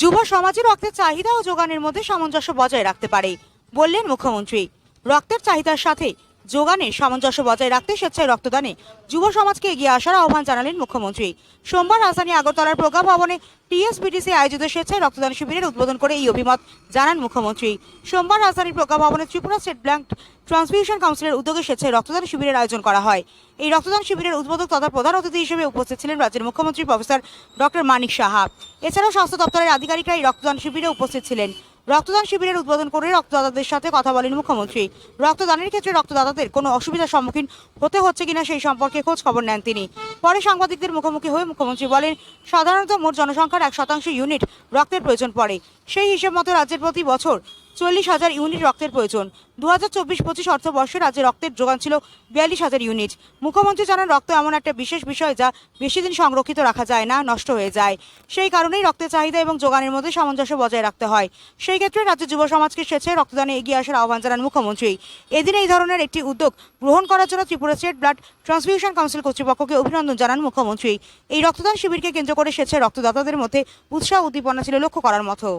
যুব সমাজের রক্তের চাহিদা ও যোগানের মধ্যে সামঞ্জস্য বজায় রাখতে পারে, বললেন মুখ্যমন্ত্রী। রক্তের চাহিদার সাথে যোগানের সামঞ্জস্য বজায় রাখতে স্বেচ্ছায় রক্তদানে যুব সমাজকে এগিয়ে আসার আহ্বান জানালেন মুখ্যমন্ত্রী। সোমবার রাজধানী আগরতলার প্রজ্ঞা ভবনে টিএসবিটিসি আয়োজিত স্বেচ্ছায় রক্তদান শিবিরের উদ্বোধন করে এই অভিমত জানান মুখ্যমন্ত্রী। সোমবার রাজধানীর প্রজ্ঞা ভবনে ত্রিপুরা স্টেট ব্যাংক ট্রান্সফিউশন কাউন্সিলের উদ্যোগে স্বেচ্ছায় রক্তদান শিবিরের আয়োজন করা হয়। এই রক্তদান শিবিরের উদ্বোধক তথা প্রধান অতিথি হিসেবে উপস্থিত ছিলেন রাজ্যের মুখ্যমন্ত্রী প্রফেসর ডক্টর মানিক সাহা। এছাড়াও স্বাস্থ্য দপ্তরের আধিকারিকরা এই রক্তদান শিবিরে উপস্থিত ছিলেন। রক্তদান শিবিরের উদ্বোধন করে রক্তদাতাদের সাথে কথা বলেন মুখ্যমন্ত্রী। রক্তদানের ক্ষেত্রে রক্তদাতাদের কোনো অসুবিধার সম্মুখীন হতে হচ্ছে কিনা সেই সম্পর্কে খোঁজ খবর নেন তিনি। পরে সাংবাদিকদের মুখোমুখি হয়ে মুখ্যমন্ত্রী বলেন, সাধারণত মোট জনসংখ্যার এক শতাংশ ইউনিট রক্তের প্রয়োজন পড়ে। সেই হিসেব মতো রাজ্যের প্রতি বছর চল্লিশ হাজার ইউনিট রক্তের প্রয়োজন। দু হাজার চব্বিশ পঁচিশ অর্থবর্ষে রাজ্যে রক্তের যোগান ছিল বিয়াল্লিশ হাজার ইউনিট। মুখ্যমন্ত্রী জানান, রক্ত এমন একটা বিশেষ বিষয় যা বেশি দিন সংরক্ষিত রাখা যায় না, নষ্ট হয়ে যায়। সেই কারণেই রক্তের চাহিদা এবং যোগানের মধ্যে সামঞ্জস্য বজায় রাখতে হয়। সেই ক্ষেত্রে রাজ্যের যুব সমাজকে স্বেচ্ছায় রক্তদানে এগিয়ে আসার আহ্বান জানান মুখ্যমন্ত্রী। এদিন এই ধরনের একটি উদ্যোগ গ্রহণ করার জন্য Tripura state blood transfusion council কর্তৃপক্ষকে অভিনন্দন জানান মুখ্যমন্ত্রী। এই রক্তদান শিবিরকে কেন্দ্র করে স্বেচ্ছায় রক্তদাতাদের মধ্যে উৎসাহ উদ্দীপনা ছিল লক্ষ্য করার মতো।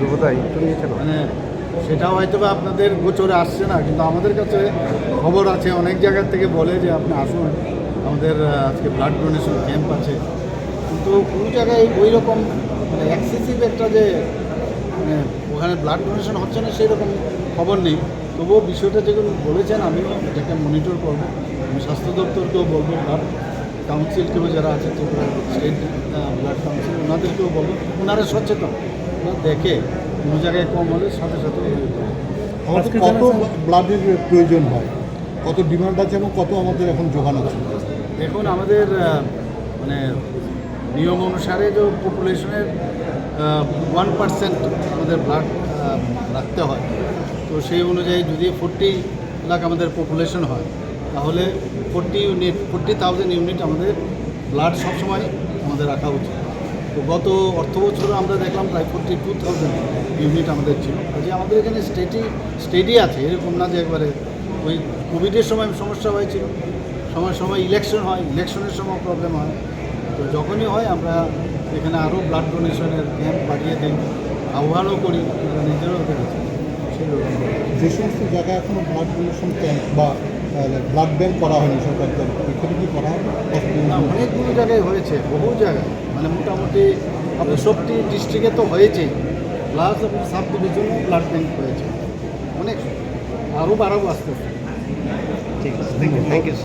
যোগ্যতা একটু নিয়েছিল মানে সেটাও হয়তো বা আপনাদের গোচরে আসছে না, কিন্তু আমাদের কাছে খবর আছে, অনেক জায়গা থেকে বলে যে আপনি আসুন, আমাদের আজকে ব্লাড ডোনেশন ক্যাম্প আছে। কিন্তু কোনো জায়গায় ওই রকম মানে এক্সেসিভ একটা যে মানে ওখানে ব্লাড ডোনেশন হচ্ছে না, সেই রকম খবর নেই। তবুও বিষয়টা যেগুলো বলেছেন, আমিও এটাকে মনিটর করব। আমি স্বাস্থ্য দপ্তরকেও বলব ব্লাড কাউন্সিলকেও যারা আছে, ত্রিপুরা স্টেট ব্লাড কাউন্সিল ওনাদেরকেও বলব। ওনারা সচেতন। ওনারা দেখে কোনো জায়গায় কম হলে সাথে সাথে আমাদের কত ব্লাডের প্রয়োজন হয় কত ডিমান্ড আছে এবং কত আমাদের এখন যোগান আছে? দেখুন আমাদের মানে নিয়ম অনুসারে যে পপুলেশনের ওয়ান পার্সেন্ট আমাদের ব্লাড রাখতে হয়। তো সেই অনুযায়ী যদি ফোরটি লাখ আমাদের পপুলেশন হয় তাহলে forty unit forty thousand unit আমাদের ব্লাড সবসময় আমাদের রাখা উচিত। তো গত অর্থ বছরে আমরা দেখলাম প্রায় ফোরটি টু থাউজেন্ড ইউনিট আমাদের ছিল। যে আমাদের এখানে স্টেটি স্টেডি আছে, এরকম না যে একবারে ওই কোভিডের সময় সমস্যা হয়েছিল। সময় সময় ইলেকশন হয় ইলেকশনের সময় প্রবলেম হয়। তো যখনই হয় আমরা এখানে আরও ব্লাড ডোনেশনের ক্যাম্প বাড়িয়ে দিই, আহ্বানও করি নিজেরাও সেরকম যে সমস্ত জায়গায় এখনও ব্লাড ডোনেশন ক্যাম্প বা ব্লাড ব্যাঙ্ক করা হয়নি সরকার এখানে কি করা অনেকগুলো জায়গায় হয়েছে, বহু জায়গায়। মানে মোটামুটি আপনার সবটি ডিস্ট্রিক্টে তো হয়েছেই। প্লাস আপনার সাব ডিভিশনে ব্লাড ব্যাঙ্ক হয়েছে। অনেক, আরও বাড়াবো আস্তে আস্তে। ঠিক আছে থ্যাংক ইউ থ্যাংক ইউ